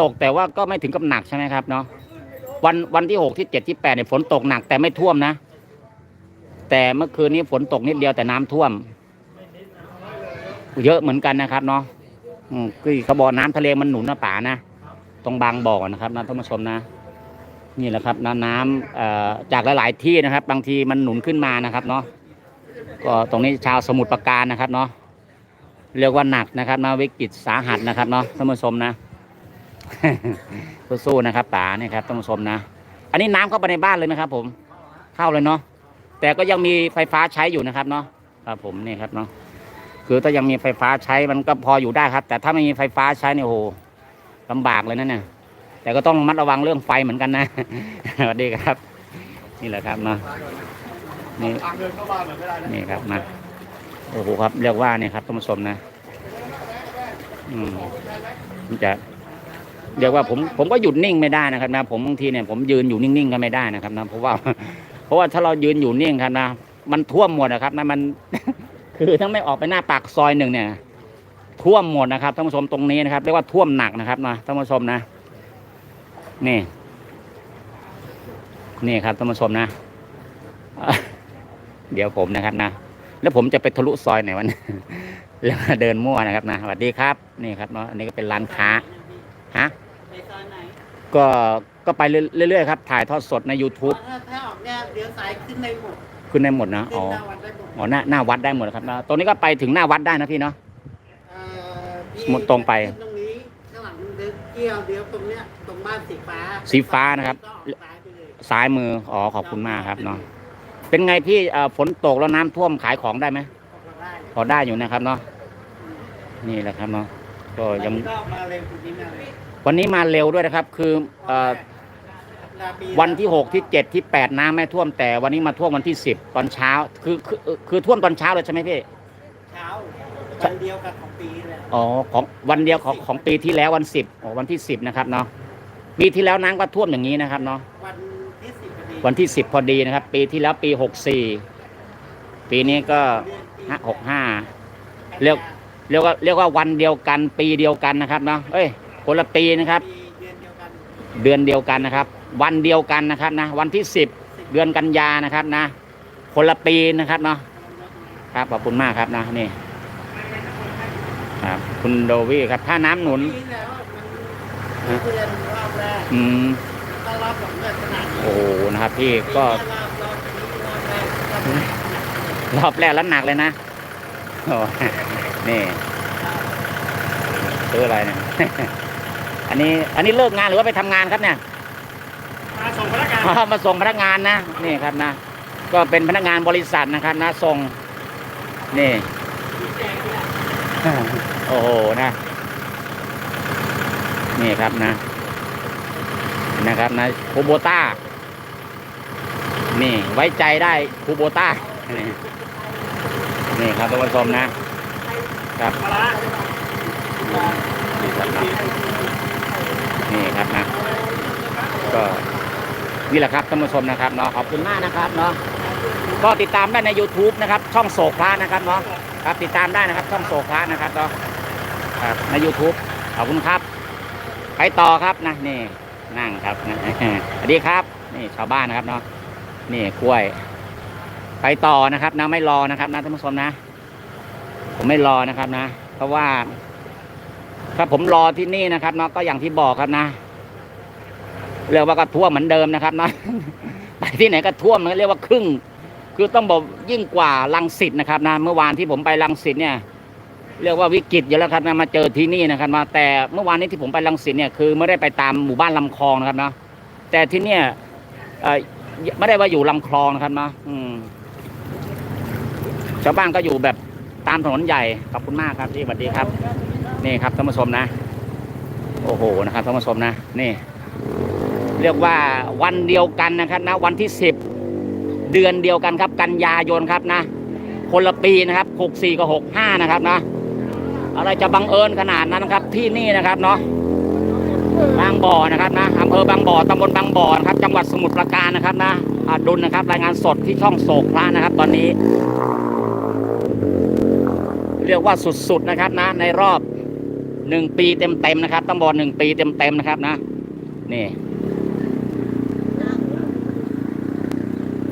ตกแต่ว่าก็ไม่ถึงกับหนักใช่ไหมครับเนาะวันวันที่หกที่เจ็ดที่แปดเนี่ยฝนตกหนักแต่ไม่ท่วมนะ แต่เมื่อคืนนี้ฝนตกนิดเดียวแต่น้ำท่วม เยอะเหมือนกันนะครับ เนาะอืมคือเขาบอกน้ำทะเลมันหนุนนะป่านะตรงบางบ่อนะครับนะท่านผู้ชมนะนี่แหละครับน้ำน้ำเอ่อจากหลาย ๆ ที่นะครับ บางทีมันหนุนขึ้นมานะครับเนาะก็ตรงนี้ชาวสมุทรปราการนะครับเนาะเรียกว่าหนักนะครับนะวิกฤตสาหัสนะครับเนาะท่านผู้ชมนะ สู้ๆนะครับป๋าเนี่ยครับท่านผู้ชมนะ อันนี้น้ำเข้าไปในบ้านเลยไหมครับ ผมเข้าเลยเนาะแต่ก็ยังมีไฟฟ้าใช้อยู่นะครับเนาะครับผมนี่ครับเนาะคือถ้ายังมีไฟฟ้าใช้มันก็พออยู่ได้ครับ แต่ถ้าไม่มีไฟฟ้าใช้เนี่ยโหลำบากเลยนะเนี่ยแต่ก็ต้องระมัดระวังเรื่องไฟเหมือนกันนะสวัสดีครับ นี่แหละครับเนาะนี่นี่ครับมาโอ้โหครับเรียกว่าเนี่ยครับท่านผู้ชมนะ อืมมันจะ เรียกว่าผมผมก็หยุดนิ่งไม่ได้นะครับนะผมบางทีเนี่ยผมยืนอยู่นิ่งๆก็ไม่ได้นะครับนะเพราะว่าเพราะว่าถ้าเรายืนอยู่นิ่งครับนะมันท่วมหมดนะครับนะมันคือทั้งไม่ออกไปหน้าปากซอยหนึ่งเนี่ยท่วมหมดนะครับท่านผู้ชมตรงนี้นะครับเรียกว่าท่วมหนักนะครับนะท่านผู้ชมนะ นี่ นี่ครับท่านผู้ชมนะ เดี๋ยวผมนะครับนะแล้วผมจะไปทะลุซอยไหนวันแล้วเดินมั่วนะครับนะสวัสดีครับ นี่ครับเนาะอันนี้ก็เป็นร้านค้าฮะ ก็ก็ไปเรื่อยๆครับ ถ่ายทอดสดใน YouTube ถ้าถ้าออกเนี่ยเลี้ยวซ้ายขึ้นในหมดขึ้นได้หมดนะ ขึ้อ๋นอ หน้าวัดได้หมดอ๋อ หน้าหน้าวัดได้หมดครับนะตรงนี้ก็ไปถึงหน้าวัดได้นะพี่เนาะ เอ่อพี่หมดตรงไปขึ้นตรงนี้ข้างหลังเดินเกี่ยวเดี๋ยวตรงเนี้ยตรงบ้านสีฟ้าสีฟ้านะครับ ก็ออกซ้ายไปเลยซ้ายมือ อ๋อ ขอบคุณมากครับเนาะ เป็นไงพี่เอ่อฝนตกแล้วน้ำท่วมขายของได้ไหม ออกมาได้พอได้อยู่นะครับเนาะ นี่แหละครับเนาะ ก็ยังก็มาเร็วคุณนี้มาเร็ว วันนี้มาเร็วด้วยนะครับ คือเอ่อลาปีวันที่หกที่เจ็ดที่แปดน้ำไม่ท่วมแต่วันนี้มาท่วมวันที่สิบตอนเช้า คือคือคือท่วมตอนเช้าเลยใช่ไหมพี่เช้าวันเดียวกับของปีเลยอ๋อของวันเดียวของของปีที่แล้ววันสิบอ๋อวันที่สิบนะครับเนาะปีที่แล้วน้ำก็ท่วมอย่างนี้นะครับเนาะวันที่สิบพอดีวันที่สิบพอดีนะครับ ปีที่แล้วปีหกสี่ปีนี้ก็เดือนปีห้าหกห้าเรียกเรียกว่าเรียกว่าวันเดียวกันปีเดียวกันนะครับเนาะเอ้ย คนละปีนะครับปีเดือนเดียวกันเดือนเดียวกันนะครับ วันเดียวกันนะครับนะวันที่สิบเดือนกันยานะครับนะ คนละปีนะครับเนาะครับขอบคุณมากครับนะนี่ครับคุณโดวี่ครับถ้าน้ำหนุนปีแล้วมันเดือนรอบแรกอืมถ้ารอบสองเดือนขนาดนี้โอ้โหนะครับพี่ก็รอบรอบนี้รอบแรกก็รอบแรกแล้วหนักเลยนะโอ้นี่ซื้ออะไรเนี่ย อันนี้อันนี้เลิกงานหรือว่าไปทำงานครับเนี่ยมาส่งพนักงานอ๋อมาส่งพนักงานนะนี่ครับนะ ก็เป็นพนักงานบริษัทนะครับนะส่งนี่โอ้โหนะ นี่ครับนะ นะครับนะคูโบต้า นี่ไว้ใจได้คูโบต้า นี่นี่ครับท่านผู้ชมนะครับมาละนี่ครับนะ นี่ครับนะ ก็นี่แหละครับท่านผู้ชมนะครับเนาะขอบคุณมากนะครับเนาะก็ติดตามได้ใน YouTube นะครับ ช่องโศกพระนะครับเนาะครับติดตามได้นะครับช่องโศกพระนะครับเนาะครับใน YouTube ขอบคุณครับ ไปต่อครับนะนี่นั่งครับนะสวัสดีครับ นี่ชาวบ้านนะครับเนาะนี่กล้วย ไปต่อนะครับนะไม่รอนะครับนะท่านผู้ชมนะ ผมไม่รอนะครับนะ เพราะว่า ถ้าผมรอที่นี่นะครับเนาะก็อย่างที่บอกครับนะเรียกว่าก็ท่วมเหมือนเดิมนะครับนะไปที่ไหนก็ท่วมนะเรียกว่าครึ่ง คือต้องบอกยิ่งกว่าลังสิตนะครับนะเมื่อวานที่ผมไปลังสิตเนี่ย เรียกว่าวิกฤตอยู่แล้วครับนะมาเจอที่นี่นะครับมาแต่เมื่อวานนี้ที่ผมไปลังสิตเนี่ยคือไม่ได้ไปตามหมู่บ้านลำคลองนะครับนะแต่ที่เนี่ยไม่ได้ว่าอยู่ลำคลองนะครับนะอืมชาวบ้านก็อยู่แบบตามถนนใหญ่ขอบคุณมากครับที่สวัสดีครับ นี่ครับท่านผู้ชมนะ โอ้โหนะครับท่านผู้ชมนะ นี่ เรียกว่าวันเดียวกันนะครับนะ วันที่สิบเดือนเดียวกันครับ กันยายนครับนะ คนละปีนะครับหกสี่กับหกห้านะครับนะอะไรจะบังเอิญขนาดนั้นครับ ที่นี่นะครับเนาะบางบ่อนะครับนะอำเภอบางบ่อตำบลบางบ่อนะครับ จังหวัดสมุทรปราการนะครับนะอดุลนะครับ รายงานสดที่ช่องโศกพระนะครับ ตอนนี้ เรียกว่าสุดๆนะครับนะ ในรอบ หนึ่งปีเต็มเต็มนะครับ ต้องบอกหนึ่งปีเต็มเต็มนะครับนะ นี่